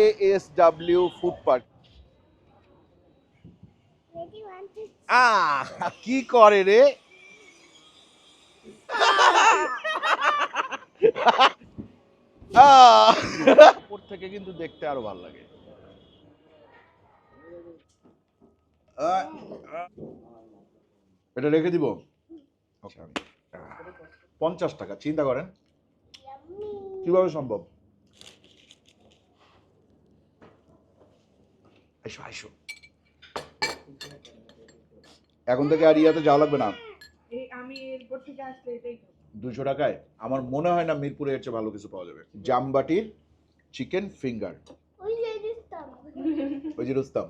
A S W food park কি করে রে? উপর থেকে কিন্তু দেখতে আরও ভালো লাগে। এটা রেখে দিব? পঞ্চাশ টাকা চিন্তা করেন. কীভাবে সম্ভব? আইসো আইসো এখন থেকে আর ইয়াতে যাওয়া লাগবে না। আমি এরপর থেকে আসলে এটাই খাব। দুশো টাকায়? আমার মনে হয় না মিরপুরে এর চেয়ে ভালো কিছু পাওয়া যাবে। জামবাটির চিকেন ফিঙ্গার ওই যে রুস্তাম।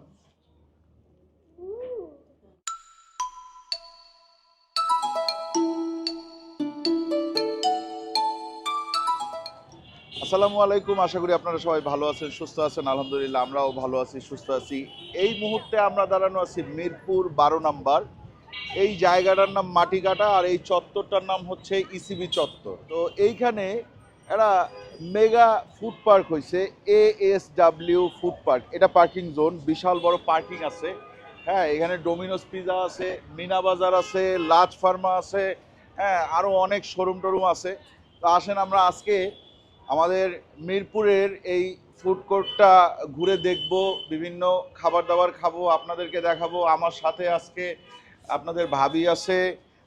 আসসালামু আলাইকুম। আশা করি আপনারা সবাই ভালো আছেন, সুস্থ আছেন। আলহামদুলিল্লাহ, আমরাও ভালো আছি, সুস্থ আছি। এই মুহূর্তে আমরা দাঁড়ানো আছি মিরপুর বারো নাম্বার। এই জায়গাটার নাম মাটিকাটা আর এই চত্বরটার নাম হচ্ছে ইসিবি চত্বর। তো এইখানে একটা মেগা ফুড পার্ক হয়েছে A S W food park. এটা পার্কিং জোন, বিশাল বড় পার্কিং আছে। হ্যাঁ এখানে ডোমিনোস পিজা আছে, মিনা বাজার আছে, লাজ ফার্মা আছে হ্যাঁ আরও অনেক শোরুম টোরুম আছে। তো আসেন আমরা আজকে আমাদের মিরপুরের এই ফুড কোর্টটা ঘুরে দেখব, বিভিন্ন খাবার দাবার খাব, আপনাদেরকে দেখাবো। আমার সাথে আজকে আপনাদের ভাবি আছে,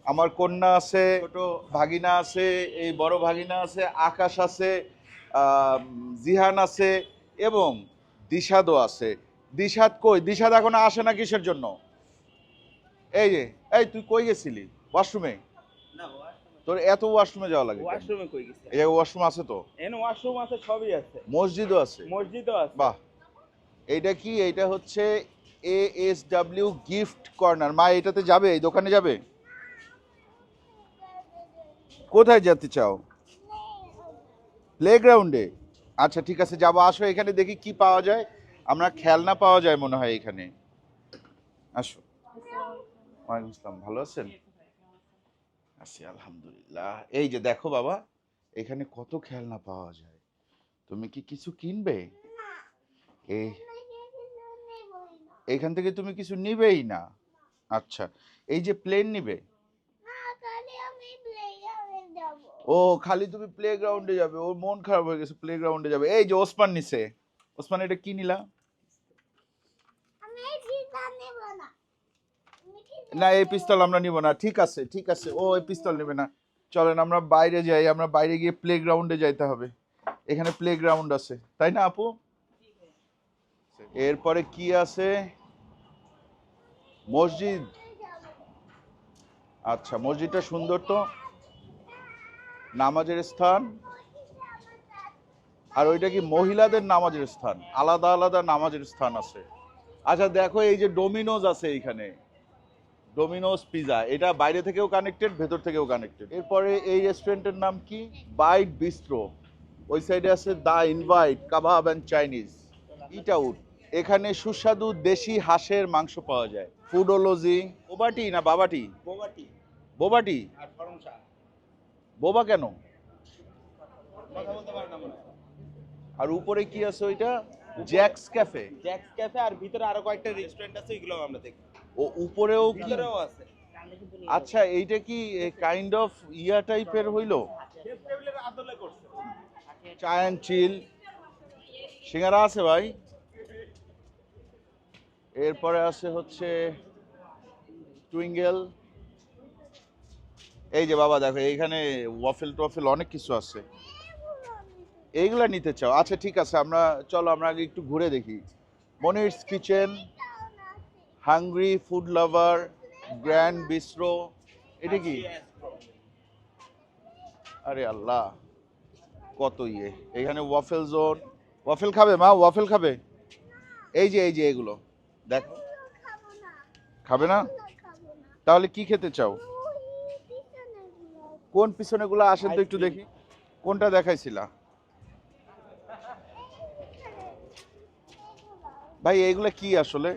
আমার কন্যা আছে, ছোট ভাগিনা আছে, এই বড় ভাগিনা আছে, আকাশ আছে জিহান আছে এবং দিশাদও আছে। দিশাদ কই? দিশাদ এখন আসে না কিসের জন্য? এই যে, এই তুই কই গেছিলি? ওয়াশরুমে না তোর এত ওয়াশরুমে যাওয়া লাগে ওয়াশরুমে কই গেছে? এই ওয়াশরুম আছে তো? এন ওয়াশরুম আছে সবই আছে। মসজিদও আছে? মসজিদও আছে। বাহ। এইটা কি? এইটা হচ্ছে A S W gift corner মা এটাতে যাবে? এই দোকানে যাবে? কোথায় যেতে চাও? প্লেগ্রাউন্ডে আচ্ছা ঠিক আছে যাব। আসো এখানে দেখি কি পাওয়া যায়। আমরা খেলনা পাওয়া যায় মনে হয় এখানে। আসো। ওয়ালাইকুম আসসালাম। ভালো আছেন? আছি আলহামদুলিল্লাহ। এই যে দেখো বাবা এখানে কত খেলনা পাওয়া যায়। তুমি কি কিছু কিনবে? এই এইখান থেকে তুমি কিছু নিবেই না। আচ্ছা এই যে প্লেন নিবে? ও খালি তুমি প্লে গ্রাউন্ডে যাবে। ওর মন খারাপ হয়ে গেছে প্লে গ্রাউন্ডে যাবে। এই যে ওসমান নিছে। ওসমান এটা কি নিলা? না, এই পিস্তল আমরা নিব না। ঠিক আছে ঠিক আছে। ও, এই পিস্তল নেবে না। চলেন, আমরা বাইরে যাই। আমরা বাইরে গিয়ে প্লে গ্রাউন্ডে যাইতে হবে। এখানে প্লে গ্রাউন্ড আছে। তাই না, আপু? এরপরে কি আছে? মসজিদ। আচ্ছা মসজিদটা সুন্দর তো? নামাজের স্থান। আর ওইটা কি মহিলাদের নামাজের স্থান? আলাদা আলাদা নামাজের স্থান আছে। আচ্ছা দেখো এই যে ডোমিনোজ আছে এইখানে। ডোমিনোজ পিজা এটা বাইরে থেকেও কানেক্টেড ভেতর থেকেও কানেক্টেড এরপরে এই রেস্টুরেন্টের নাম কি? বাইট বিস্ট্রো ওই সাইডে আছে the invite kebab and Chinese eat out এখানে সুস্বাদু দেশি হাঁসের মাংস পাওয়া যায়। ফুডোলজি বোবাটি না বাবাটি বোবাটি বোবাটি বোবা কেন। আর উপরে কি আছে ওইটা? জ্যাক্স ক্যাফে জ্যাক্স ক্যাফে আর ভিতরে আরও কয়েকটা রেস্টুরেন্ট আছে এগুলো আমরা দেখি। ও উপরেও কি? আছে। আচ্ছা এইটা কি কাইন্ড অফ ইয়া টাইপের হইল? চা অ্যান্ড চিল সিঙ্গারা আছে ভাই। এরপরে আছে হচ্ছে টুইঙ্গেল এই যে বাবা দেখো এইখানে ওয়াফেল টোয়াফেল অনেক কিছু আছে। এইগুলা নিতে চাও? আচ্ছা ঠিক আছে আমরা চলো আমরা আগে একটু ঘুরে দেখি। Monir's kitchen. Hungry food lover grand bistro এটা কি? আরে আল্লাহ কত ইয়ে। এখানে ওয়াফেল জোন ওয়াফেল খাবে মা? ওয়াফেল খাবে? এই যে এই যে এগুলো। দেখো। খাবে না? তাহলে কি খেতে চাও? কোন পিছনেগুলো আসেন তো একটু দেখি। কোনটা দেখাইছিলা? ভাই এইগুলা কি আসলে?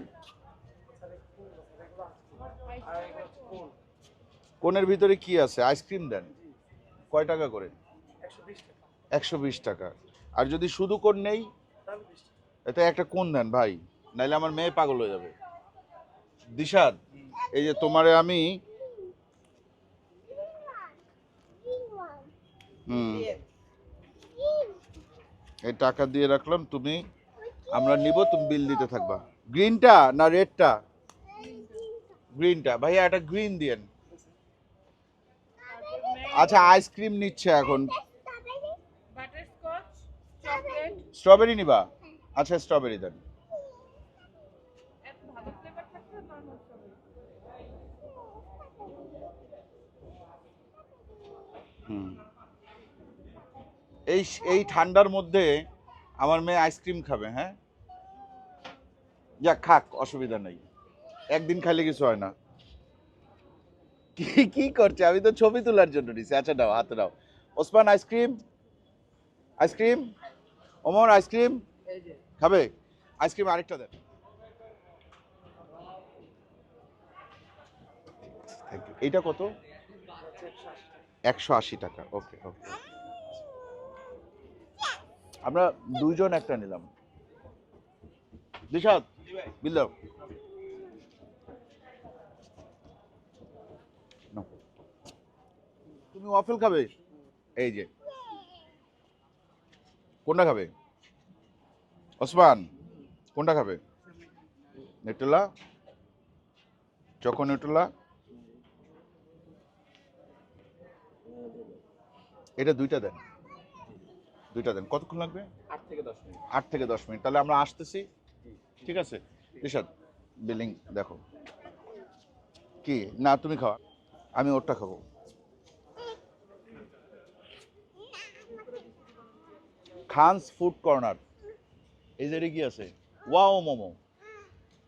কোনের ভিতরে কি আছে? আইসক্রিম দেন। কয় টাকা করে? একশো বিশ টাকা। আর যদি শুধু কোন নেই? এতে একটা কোন দেন ভাই, নাইলে আমার মেয়ে পাগল হয়ে যাবে। দিশাদ এই যে তোমারে আমি এই টাকা দিয়ে রাখলাম, তুমি, আমরা নিব, তুমি বিল দিতে থাকবা। গ্রিনটা না রেডটা গ্রিনটা ভাইয়া, একটা গ্রিন দিয়েন। আচ্ছা আইসক্রিম নিচ্ছে এখন। স্ট্রবেরি নিবা? আচ্ছা স্ট্রবেরি দেন। এই এই ঠান্ডার মধ্যে আমার মেয়ে আইসক্রিম খাবে হ্যাঁ? যা খাক অসুবিধা নেই। একদিন খাইলে কিছু হয় না। কি কি করছে? আমি তো ছবি তোলার জন্য নিছি। আচ্ছা দাও হাতে দাও Osman ice cream ice cream Omar ice cream খাবে? আইসক্রিম আরেকটা দেন. এইটা কত? একশো আশি টাকা। ওকে ওকে আমরা দুইজন একটা নিলাম। দিশাদ বিল দাও নাও। তুমি ওয়াফেল খাবে? এই যে। কোনটা খাবে? ওসমান কোনটা খাবে? নেটেলা চকো নেটেলা এটা দুইটা দেন। দুইটা দেন। কতক্ষণ লাগবে? আট থেকে দশ মিনিট। আট থেকে দশ মিনিট। তাহলে আমরা আসতেছি। ঠিক আছে? রিশাদ বিলিং দেখো। কি? না তুমি খাওয়া আমি ওরটা খাব। Khan's food corner. এই যে কি আছে? ওয়াও মোমো।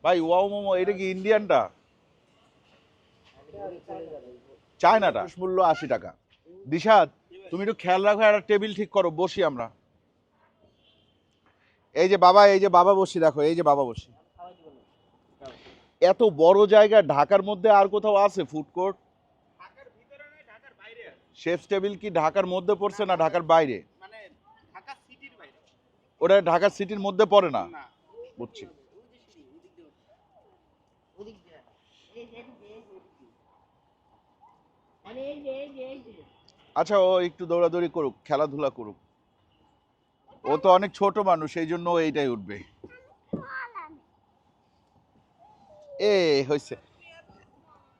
ভাই, ওয়াও মোমো, এটা কি ইন্ডিয়ানটা? চায়নাটা। মূল্য আশি টাকা। দিশাদ তুমি একটু খেয়াল রাখো, একটা টেবিল ঠিক করো, বসি আমরা। এই যে বাবা, এই যে বাবা বসি, দেখো, এই যে বাবা বসি। এত বড় জায়গা, ঢাকার মধ্যে আর কোথাও আছে ফুড কোর্ট। শেফ টেবিল কি ঢাকার মধ্যে পড়ছে না ঢাকার বাইরে মানে ঢাকা সিটির বাইরে ওটা ঢাকার সিটির মধ্যে পড়ে না। না। বুঝছি। আচ্ছা ও একটু দৌড়াদৌড়ি করুক খেলাধুলা করুক। ও তো অনেক ছোট মানুষ এই জন্য এইটাই উঠবে। এ হয়েছে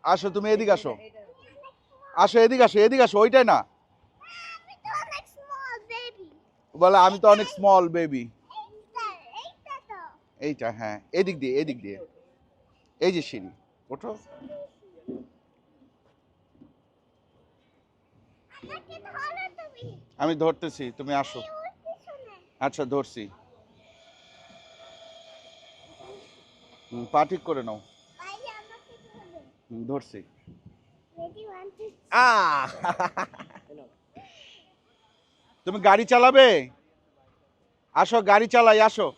আসো তুমি এদিকে আসো। আসো এদিকে আসো এদিকে আসো ওইটাই না আমি তো অনেক small baby. বলে আমি তো অনেক স্মল বেবি এইটা, হ্যাঁ এদিক দিয়ে এদিক দিয়ে। এই যে সিঁড়ি ওঠো। আমি ধরতেছি তুমি আসো। আচ্ছা ধরছি। পা ঠিক করে নাও। ধরছি! তুমি গাড়ি চালাবে? আসো গাড়ি চালাই আসো?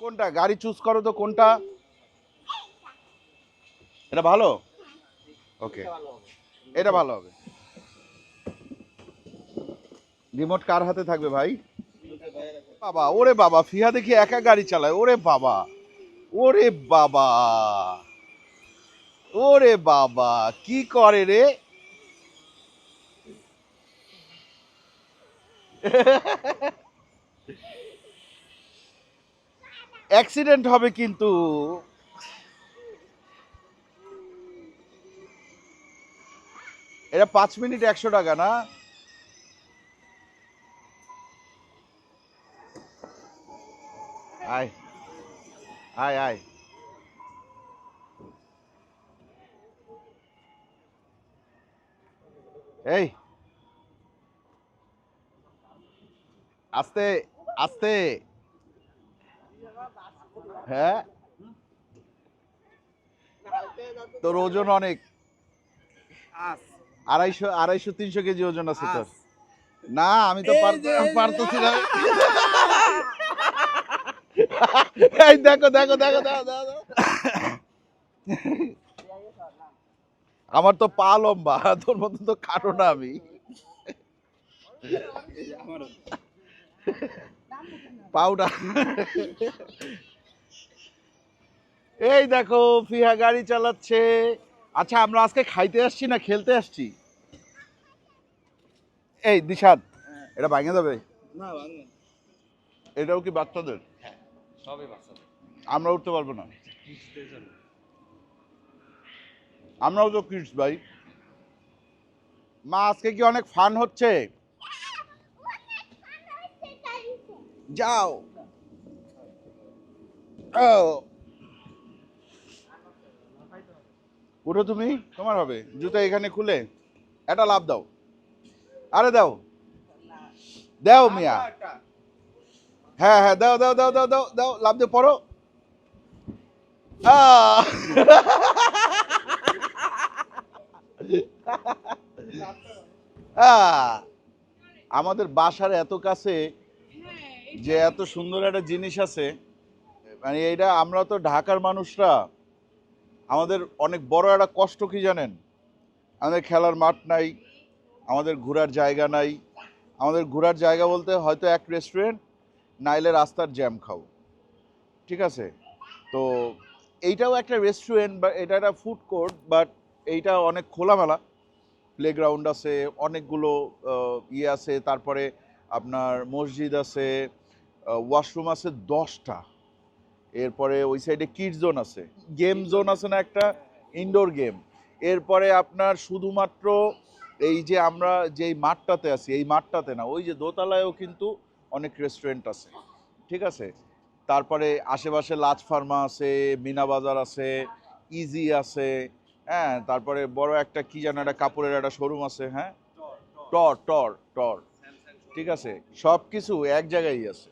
কোনটা গাড়ি চুজ করো তো কোনটা? এটা ভালো? ওকে এটা ভালো হবে। রিমোট কার হাতে থাকবে ভাই? বাবা ওরে বাবা ফিহা দেখি একা গাড়ি চালায়। ওরে বাবা ওরে বাবা। ওরে বাবা, কি করে রে? অ্যাক্সিডেন্ট হবে কিন্তু। এটা পাঁচ মিনিট একশো টাকা না? আয় আয় আয়। এই। আস্তে আস্তে। হ্যাঁ। তোর ওজন অনেক। আড়াইশো আড়াইশো তিনশো কেজি ওজন আছে তোর। না আমি তো। পারতেছি না। এই দেখো দেখো দেখো দেখো, দেখো। আমার তো পা লম্বা তোর মতো তো খাটো না আমি। পাউডার এই দেখো ফিহা গাড়ি চালাচ্ছে। আচ্ছা আমরা আজকে খাইতে আসছি না খেলতে আসছি? এই দিশাদ এটা ভাঙে যাবে? না এটাও কি বাচ্চাদের? সবই বাচ্চা আমরা উঠতে পারব না। আমরাও তো কিডস ভাই। মা, আজকে কি অনেক ফান হচ্ছে? যাও। উঠো তুমি, তোমার হবে। জুতো এখানে খুলে। একটা লাভ দাও। আরে দাও। দাও মিয়া। হ্যাঁ হ্যাঁ দাও দাও দাও দাও দাও দাও লাভ দিয়ে পড়ো। আহ! আমাদের বাসার এত কাছে যে এত সুন্দর একটা জিনিস আছে। মানে এইটা আমরা তো ঢাকার মানুষরা, আমাদের অনেক বড় একটা কষ্ট কি জানেন? আমাদের খেলার মাঠ নাই, আমাদের ঘোরার জায়গা নাই। আমাদের ঘোরার জায়গা বলতে হয়তো এক রেস্টুরেন্ট নাইলে রাস্তার জ্যাম খাও ঠিক আছে? তো এইটাও একটা রেস্টুরেন্ট বা এটা একটা ফুড কোর্ট বাট এইটা অনেক খোলামেলা। প্লেগ্রাউন্ড আছে, অনেকগুলো ইয়ে আছে, তারপরে আপনার মসজিদ আছে ওয়াশরুম আছে দশটা। এরপরে ওই সাইডে কিড জোন আছে। গেম জোন আছে না একটা? ইনডোর গেম এরপরে আপনার শুধুমাত্র এই যে আমরা যেই মাঠটাতে আছি, এই মাঠটাতে না, ওই যে দোতলায়ও কিন্তু অনেক রেস্টুরেন্ট আছে। ঠিক আছে? তারপরে আশেপাশে লাজ ফার্মা আছে, মিনা বাজার আছে, ইজি আছে হ্যাঁ তারপরে বড় একটা কি যেন একটা কাপড়ের একটা শোরুম আছে হ্যাঁ? টর টর টর। ঠিক আছে? সব কিছু এক জায়গায় আছে।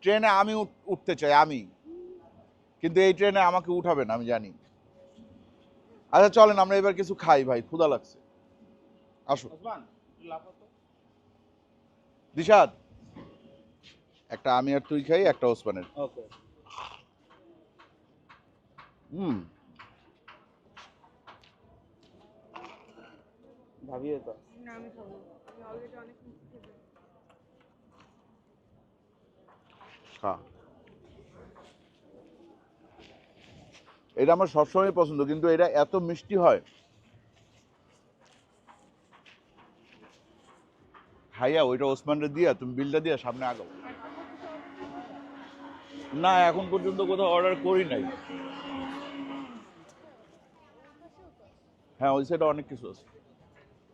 ট্রেনে আমি উঠ- উঠতে চাই আমি। কিন্তু এই ট্রেনে আমাকে উঠাবেন আমি জানি। আচ্ছা চলেন আমরা এবার কিছু খাই ভাই। ক্ষুধা লাগছে। আসো ওসমান লাফাতো দিশাদ একটা আমি আর তুই খাই একটা ওসমানের। ওকে হুম। ভাবিয়ে তো। না আমি খাব আমি অলরেডি অনেক মিষ্টি খেয়েছি। খা। এটা আমার সবসময় পছন্দ কিন্তু এটা এত মিষ্টি হয়। খাইয়া ওইটা ওসমানরে দিয়া তুমি বিলটা দিয়া সামনে আগাও। না এখন পর্যন্ত কোথাও অর্ডার করি নাই। হ্যাঁ ওই সাইডে অনেক কিছু আছে।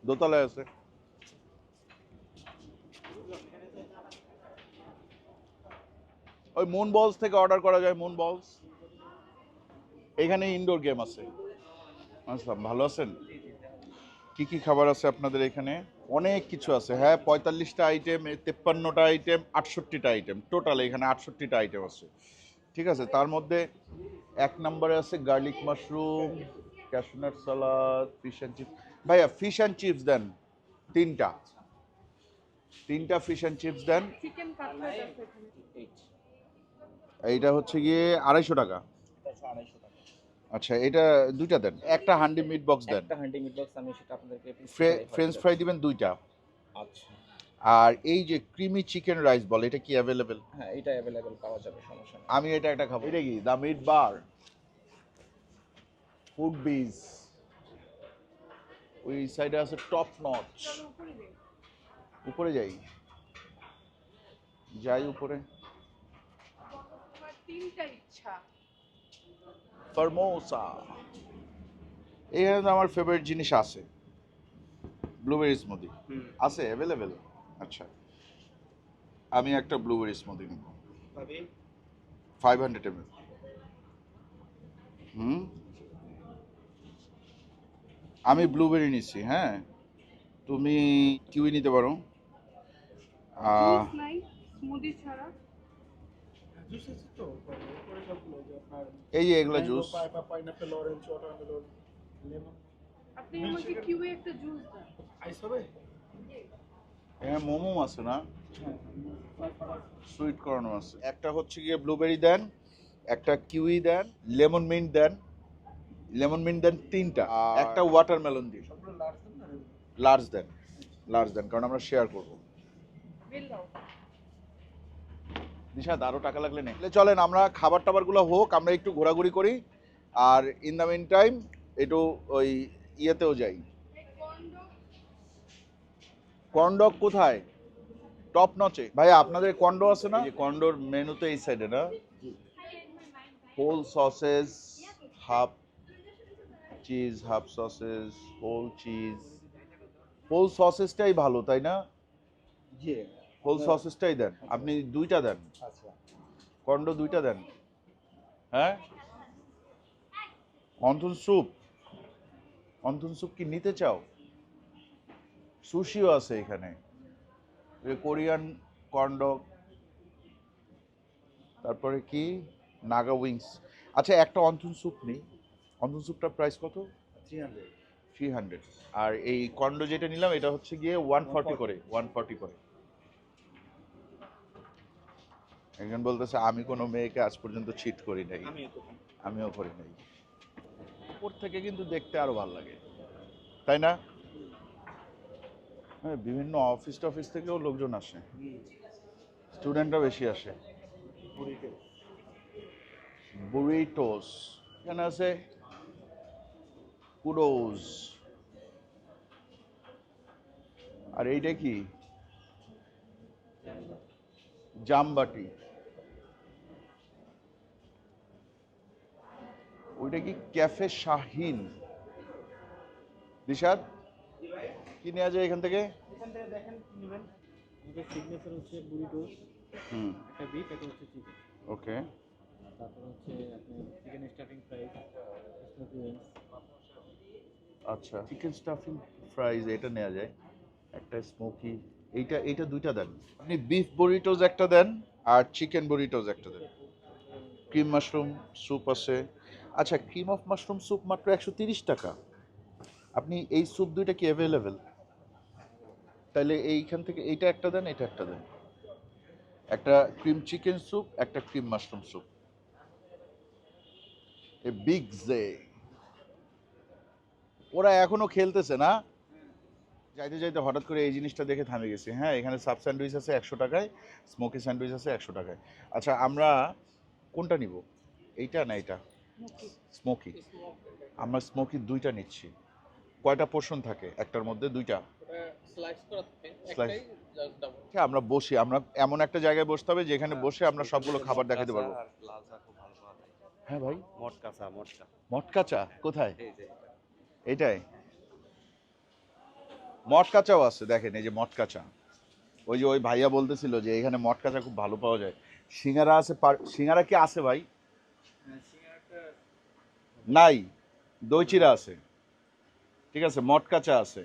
দোতলায় আছে। ওই মুন বলস থেকে অর্ডার করা যায় মুন বলস এখানে ইনডোর গেম আছে। আসসালাম ভালো আছেন? কি কি খাবার আছে আপনাদের এখানে? অনেক কিছু আছে। হ্যাঁ পঁয়তাল্লিশটা আইটেম তেপ্পান্নটা আইটেম আটষট্টিটা আইটেম টোটাল এখানে আটষট্টিটা আইটেম আছে। ঠিক আছে, তার মধ্যে এক নম্বরে আছে garlic mushroom cashew nut salad fish and chips ভাইয়া ফিশ অ্যান্ড চিপস দেন তিনটা। তিনটা ফিশ অ্যান্ড চিপস দেন। চিকেন কাটলেট আছে এখানে। এইটা হচ্ছে গিয়ে আড়াইশো টাকা। আড়াইশো টাকা। আচ্ছা এটা দুইটা দেন একটা হান্ডি মিট বক্স দেন। একটা হান্ডি মিট বক্স আমি সেটা আপনাদেরকে ফ্রেঞ্চ ফ্রাই দিবেন দুইটা। আচ্ছা। আর এই যে ক্রিমি চিকেন রাইস বল এটা কি অ্যাভেলেবেল হ্যাঁ এটা অ্যাভেলেবেল পাওয়া যাবে সমস্যা নেই। আমি এটা একটা খাব। এটা কি? The meat bar food biz ওই সাইডে আছে টপ নচ উপরে যাই। যাই উপরে। তিনটা ইচ্ছা ফরমোসা এখানে তো আমার ফেভারিট জিনিস আছে। ব্লুবেরি স্মুদি আছে অ্যাভেলেবেল আচ্ছা। আমি একটা ব্লুবেরি স্মুদি নেব। ফাইভ হান্ড্রেড এম হুম? আমি ব্লুবেরি নিচ্ছি হ্যাঁ। তুমি কিউই নিতে পারো। এই যে এগুলো জুস হ্যাঁ মোমো আছে না? সুইট কর্ন আছে। একটা হচ্ছে গিয়ে ব্লুবেরি দেন একটা কিউই দেন লেমন মিন্ট দেন। লেমন মিন্ট দেন তিনটা। একটা ওয়াটারমেলন দিন লার্জ দেন। লার্জ দেন কারণ আমরা শেয়ার করব। নিশাদ আরও টাকা লাগলে নেই তাহলে চলেন আমরা খাবার টাবারগুলো হোক আমরা একটু ঘোরাঘুরি করি। আর ইন দ্য মিন টাইম একটু ওই ইয়েতেও যাই। কন্ডক কোথায়? টপ নচে ভাই আপনাদের কন্ডো আছে না? কন্ডোর মেনু তো এই সাইডে না? Whole sausages half cheese half sausages whole cheese whole সসেসটাই ভালো তাই না? হোল সসেসটাই দেন। আপনি দুইটা দেন। আচ্ছা। কন্ডো দুইটা দেন। হ্যাঁ? Wonton soup. অন্থন স্যুপ কি নিতে চাও? সুশিও আছে এখানে। কোরিয়ান কন্ডো তারপরে কি? নাগা উইংস। আচ্ছা একটা অন্থন স্যুপ নেই। অন্থন স্যুপটার প্রাইস কত? থ্রি হান্ড্রেড থ্রি হান্ড্রেড আর এই কন্ডো যেটা নিলাম এটা হচ্ছে গিয়ে ওয়ান ফর্টি করে ওয়ান ফর্টি করে। একজন বলতেছে আমি কোনো মেয়েকে আজ পর্যন্ত চিট করি নাই। আমিও করি। নাই। উপর থেকে কিন্তু দেখতে আরও ভালো লাগে। তাই না? হ্যাঁ বিভিন্ন অফিস টফিস থেকেও লোকজন আসে। স্টুডেন্টরা বেশি আসে। বুরিটোস এখানে আছে কুডোজ আর এইটা কি? জামবাটি ওইটা কি ক্যাফে শাহিন? দিশাদ কি নেওয়া যায় এখান থেকে? এখান থেকে দেখেন কি নেবেন। আমাদের সিগনেচার হচ্ছে বুরিটোস হুম। একটা বিফ একটা হচ্ছে চিকেন ওকে তারপর হচ্ছে আপনি chicken stuffing fries smoky wings আচ্ছা। চিকেন স্টাফিং ফ্রাইজ এটা নেওয়া যায়। একটা স্মোকি এইটা এইটা দুইটা দেন। আপনি বিফ বরিটোজ একটা দেন আর চিকেন বরিটোজ একটা দেন। ক্রিম মাশরুম স্যুপ আছে। আচ্ছা ক্রিম অফ মাশরুম স্যুপ মাত্র একশো তিরিশ টাকা। আপনি এই স্যুপ দুইটা কি অ্যাভেলেবেল তাহলে এইখান থেকে এইটা একটা দেন এটা একটা দেন। একটা ক্রিম চিকেন স্যুপ একটা cream mushroom soup a big J ওরা এখনও খেলতেছে না। যাইতে যাইতে হঠাৎ করে এই জিনিসটা দেখে থামে গেছি। হ্যাঁ এখানে সাব স্যান্ডউইচ আছে একশো টাকায় স্মোকি স্যান্ডউইচ আছে একশো টাকায়। আচ্ছা আমরা কোনটা নিব? এইটা না এটা স্মোকি। আমরা স্মোকি দুইটা নিচ্ছি। কয়টা পোর্শন থাকে? একটার মধ্যে দুইটা? স্লাইস করা থাকে Slice. একটাই জাস্ট ডাবল হ্যাঁ আমরা বসি। আমরা এমন একটা জায়গায় বসতে হবে যেখানে বসে আমরা সবগুলো খাবার দেখাতে পারব। আর লাল চা খুব ভালো পাওয়া যায় হ্যাঁ ভাই। মটকা। চা মটকা মটকা চা কোথায় যে এইটাই আছে, দেখেন, এই যে মটকা চা ওই যে ওই ভাইয়া বলতেছিল যে এখানে মটকা চা খুব ভালো পাওয়া যায়। সিঙ্গারা আছে সিঙ্গারা কি আছে ভাই? নাই দই চিরা আছে। ঠিক আছে মটকা চা আছে।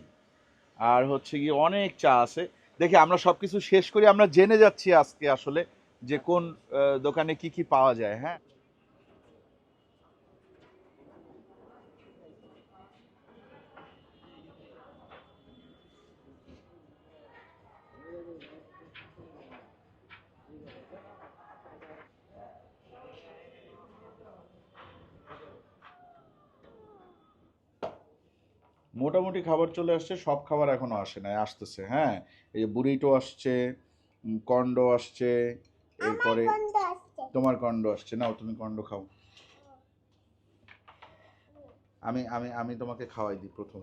আর হচ্ছে কি অনেক চা আছে। দেখি, আমরা সব কিছু শেষ করি, আমরা জেনে যাচ্ছি আজকে আসলে যে কোন দোকানে কি কি পাওয়া যায় হ্যাঁ? মোটামুটি খাবার চলে আসছে সব খাবার এখনও আসে নাই আসতেছে হ্যাঁ? এই যে বুড়িটো আসছে কন্ডো আসছে এরপরে তোমার কন্ডো আসছে নাও তুমি কন্ডো খাও। আমি আমি আমি তোমাকে খাওয়াই দিই প্রথম।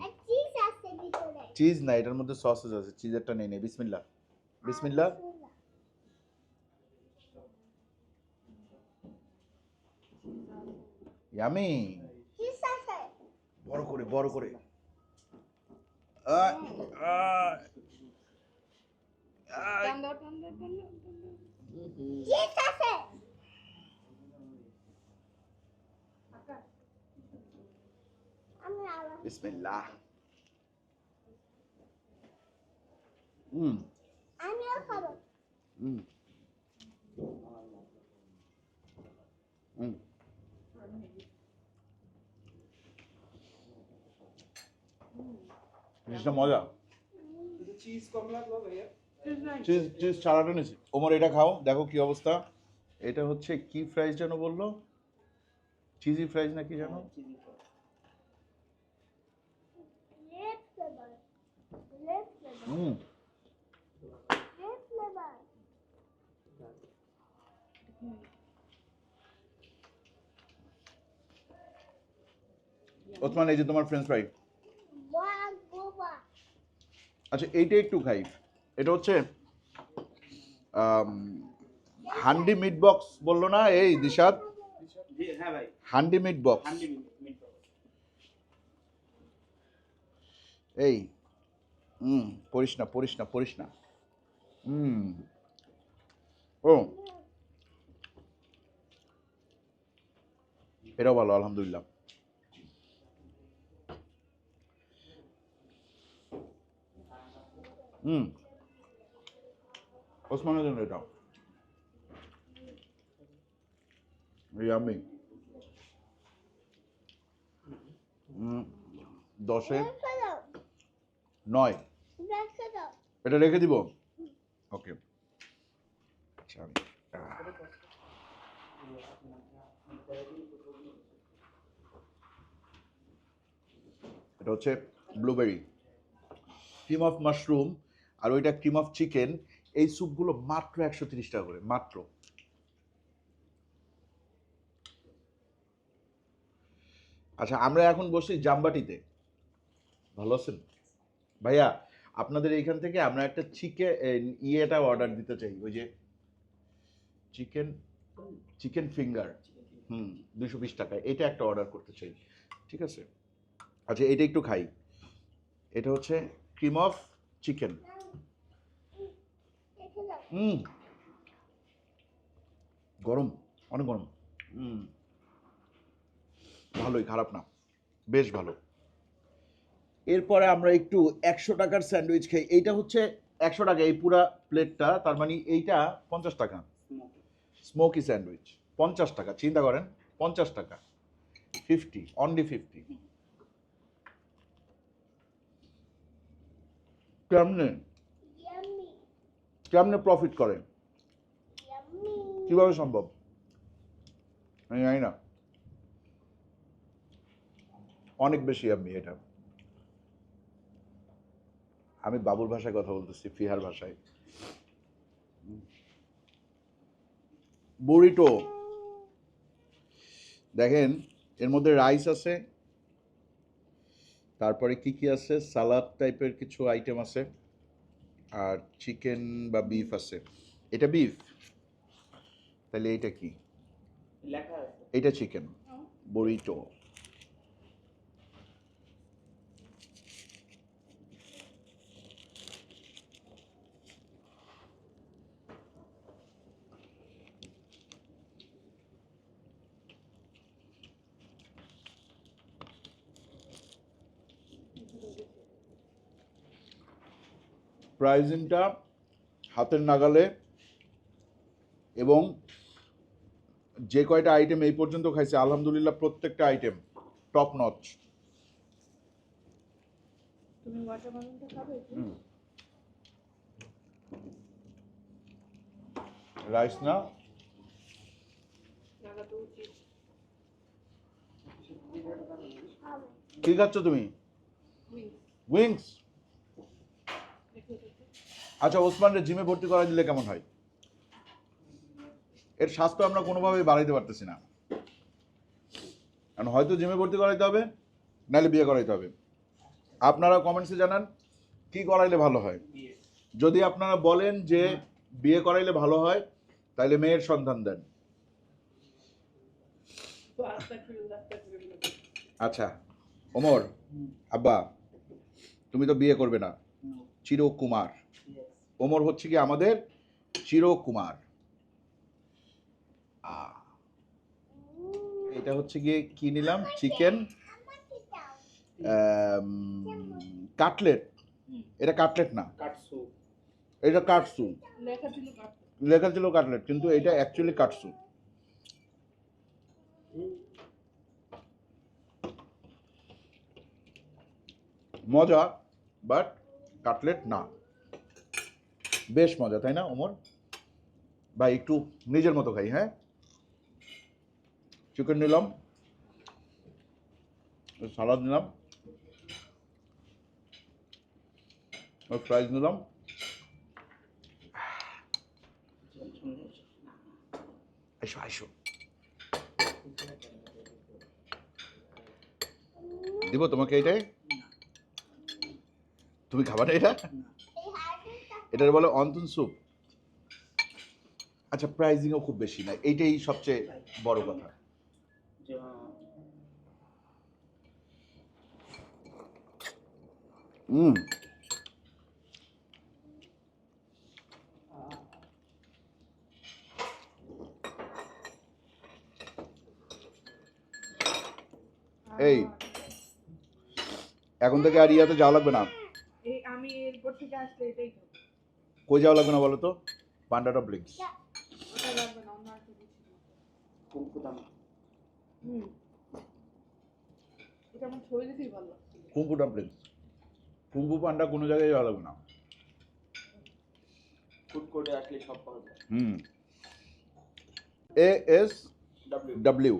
চিজ না এটার মধ্যে সসেজ আছে চিজেরটা নেই নেই বিসমিল্লা বিসমিল্লা ইয়ামি চিজ বড় করে বড় করে। বিসমিল্লাহ হুম আমিও খাব হুম হুম জিনিসটা মজা। চিজ চিজ চিজ ছাড়াটা নিছি ওমর এটা খাও দেখো কি অবস্থা। এটা হচ্ছে কি ফ্রাইজ যেন বলল? চিজি ফ্রাইজ নাকি জানো রেড ফ্লেভার হুম। ওসমান এই যে তোমার ফ্রেঞ্চ ফ্রাই আচ্ছা এইটা একটু খাই। এটা হচ্ছে হান্ডি মিট বক্স বলল না? এই দিশাদ হান্ডি মিট বক্স এই হুম পড়িস না পড়িস না পড়িস না হুম ও। এটাও ভালো, আলহামদুলিল্লাহ। হুম। ওসমানের জন্য এটা ইয়ামি দশে নয়। এটা রেখে দিব? ওকে। আচ্ছা এটা হচ্ছে ব্লুবেরি। ক্রিম অফ মাশরুম আর ওইটা ক্রিম অফ চিকেন এই স্যুপগুলো মাত্র একশো তিরিশ টাকা করে, মাত্র। আচ্ছা আমরা এখন বসি জামবাটিতে। ভালো আছেন? ভাইয়া, আপনাদের এইখান থেকে আমরা একটা চিকেন ইয়েটা অর্ডার দিতে চাই, ওই যে চিকেন চিকেন ফিঙ্গার হুম, দুশো বিশ টাকা, এটা একটা অর্ডার করতে চাই, ঠিক আছে? আচ্ছা এটা একটু খাই। এটা হচ্ছে ক্রিম অফ চিকেন হুম। গরম, অনেক গরম। হুম। ভালোই, খারাপ না। বেশ ভালো। এরপরে আমরা একটু একশো টাকার স্যান্ডউইচ খাই। এইটা হচ্ছে একশো টাকা, এই পুরা প্লেটটা, তার মানে এইটা পঞ্চাশ টাকা। স্মোকি স্যান্ডউইচ, পঞ্চাশ টাকা, চিন্তা করেন, পঞ্চাশ টাকা। Fifty only fifty. কেমনে? কেমনে প্রফিট করে? ইয়াম্মি কীভাবে সম্ভব? আমি জানি না। অনেক বেশি আমি এটা। আমি বাবুর ভাষায় কথা বলতেছি ফিহার ভাষায়। বুড়িটো দেখেন এর মধ্যে রাইস আছে। তারপরে কি কি আছে? সালাদ টাইপের কিছু আইটেম আছে। আর চিকেন বা বিফ আছে। এটা বিফ তাহলে এটা কি? এটা চিকেন বড়িটো প্রাইজিংটা হাতের নাগালে এবং যে কয়টা আইটেম এই পর্যন্ত খাইছে আলহামদুলিল্লাহ প্রত্যেকটা আইটেম টপ নচ রাইস না? কি খাচ্ছ তুমি? উইংস আচ্ছা ওসমানরে জিমে ভর্তি করা দিলে কেমন হয়? এর স্বাস্থ্য আমরা কোনোভাবেই বাড়াইতে পারতেছি না। কারণ হয়তো জিমে ভর্তি করাইতে হবে, নাহলে বিয়ে করাইতে হবে। আপনারা কমেন্টসে জানান, কি করাইলে ভালো হয়? যদি আপনারা বলেন যে বিয়ে করাইলে ভালো হয় তাহলে মেয়ের সন্ধান দেন। আচ্ছা ওমর, আব্বা, তুমি তো বিয়ে করবে না। চিরকুমার। ওমর হচ্ছে কি আমাদের চিরকুমার। এটা হচ্ছে গিয়ে কি নিলাম? চিকেন কাটলেট এটা কাটলেট না। এটা কাটসু লেখা ছিল কাটলেট কিন্তু এটা অ্যাকচুয়ালি কাটসু মজা বাট কাটলেট না। বেশ মজা তাই না ওমর? ভাই একটু নিজের মতো খাই হ্যাঁ? চিকেন নিলাম। সালাদ নিলাম। ফ্রাইজ নিলাম। এসো আইসো দিব তোমাকে এটাই তুমি খাবা না এটা? এটার বলে অন্তন স্যুপ। আচ্ছা প্রাইজিংও খুব বেশি না, এইটাই সবচেয়ে বড় কথা। হুম এই, এখন থেকে আর ইয়াতে যাওয়া লাগবে না। এই আমি এরপর থেকে আসলে এটাই কই যাওয়া লাগবে না বলো তো? পান্ডাটা লাগছে। কুম্পু ডাম্পলিংস কুম্পু পান্ডা কোনো জায়গায় যাওয়া লাগবে না। ফুড আসলে সব পাওয়া যায়। হুম। এ এস ডাব্লিউ ডাব্লিউ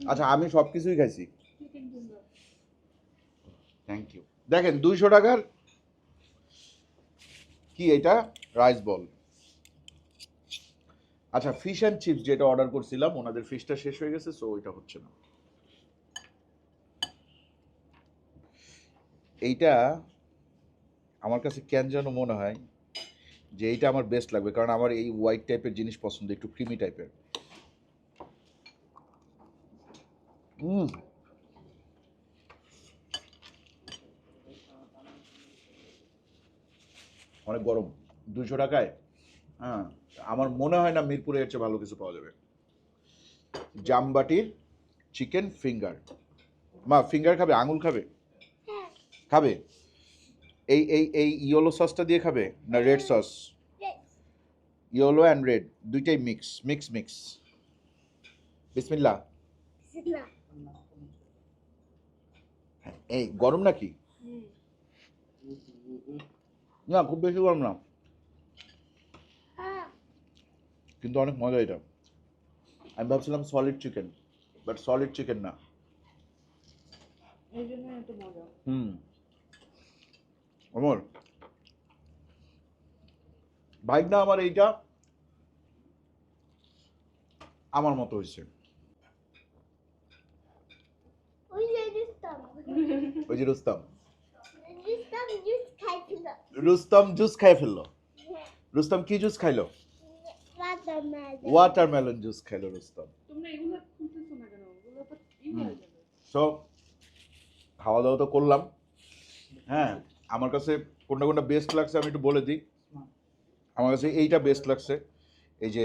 আচ্ছা আমি সব কিছুই খাইছি থ্যাংক ইউ দেখেন দুইশো টাকার কি এটা? রাইস বল আচ্ছা ফিশ অ্যান্ড চিপস যেটা অর্ডার করছিলাম, ওনাদের ফিশটা শেষ হয়ে গেছে সো ওইটা হচ্ছে না। এইটা আমার কাছে কেন যেন মনে হয় যে এইটা আমার বেস্ট লাগবে, কারণ আমার এই হোয়াইট টাইপের জিনিস পছন্দ, একটু ক্রিমি টাইপের হুম অনেক গরম দুশো টাকায়? হ্যাঁ আমার মনে হয় না মিরপুরে এর চেয়ে ভালো কিছু পাওয়া যাবে। জামবাটির চিকেন ফিঙ্গার। মা ফিঙ্গার খাবে? আঙুল খাবে? খাবে? এই এই এই ইয়েলো সসটা দিয়ে খাবে না red sauce. Yellow and red দুইটাই মিক্স মিক্স মিক্স বিসমিল্লা এই গরম নাকি? না খুব বেশি গরম না। কিন্তু অনেক মজা এটা। আমি ভাবছিলাম solid chicken but solid chicken না। হুম। অমর। বাইক না আমার এইটা আমার মতো হয়েছে। ওই যে রুস্তম। ওই যে রুস্তম রুস্তম জুস খাই ফেলল? হ্যাঁ। রুস্তম কি জুস খাইলো? ওয়াটারমেলন জুস খাইলো রুস্তম। সো খাওয়া দাওয়া তো করলাম। হ্যাঁ আমার কাছে কোনটা কোনটা বেস্ট লাগছে আমি একটু বলে দিই। আমার কাছে এইটা বেস্ট লাগছে। এই যে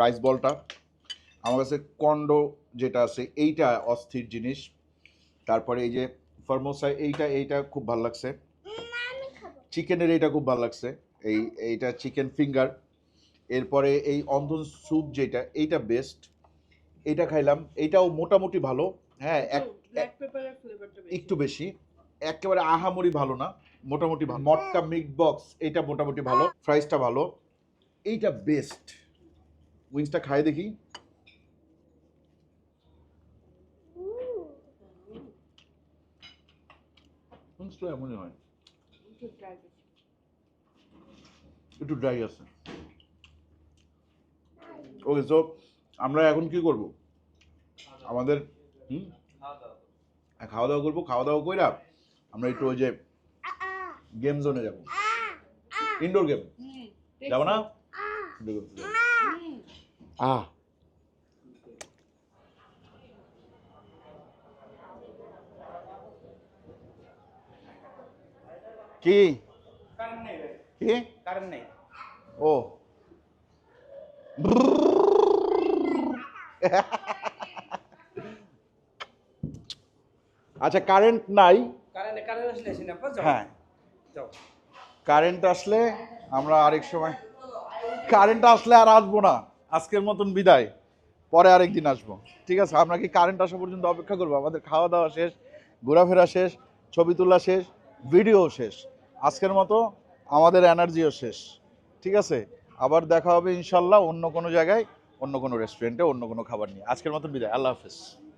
রাইস বলটা আমার কাছে কন্ডো যেটা আছে এইটা অস্থির জিনিস। তারপরে এই যে ফরমোসা এইটা এইটা খুব ভালো লাগছে। চিকেনের এইটা খুব ভালো লাগছে। এই এইটা চিকেন ফিঙ্গার এরপরে এই অন্ধন স্যুপ যেটা এইটা বেস্ট এইটা খাইলাম। এইটাও মোটামুটি ভালো। হ্যাঁ এক একটু বেশি। একেবারে আহামরি ভালো না মোটামুটি ভালো। মটকা মিক বক্স এটা মোটামুটি ভালো। ফ্রাইসটা ভালো। এইটা বেস্ট উইংসটা খাই দেখি। উইংসটা এমনই হয়। একটু dry বেশি। একটু ড্রাই আছে। ওকে সো আমরা এখন কি করব? আমাদের হুম? হ্যাঁ, খাওয়া দাওয়া করব খাওয়া দাওয়া কইরা আমরা একটু ওই যে গেম জোনে যাব। ইনডোর গেম হুম যাব না? আহ। কি? নেই কি? কারেন্ট নেই। ও। আচ্ছা কারেন্ট নাই। হ্যাঁ। কারেন্ট আসলে আমরা আরেক সময় কারেন্ট আসলে আর আসব না। আজকের মতন বিদায়। পরে আরেকদিন আসব। ঠিক আছে? আমরা কি কারেন্ট আসা পর্যন্ত অপেক্ষা করব? আমাদের খাওয়া দাওয়া শেষ ঘোরাফেরা শেষ ছবি তোলা শেষ ভিডিও শেষ। আজকের মতো আমাদের এনার্জিও শেষ। ঠিক আছে? আবার দেখা হবে ইনশাল্লাহ অন্য কোনো জায়গায়, অন্য কোনো রেস্টুরেন্টে অন্য কোনো খাবার নিয়ে। আজকের মতো বিদায়। আল্লাহ হাফেজ।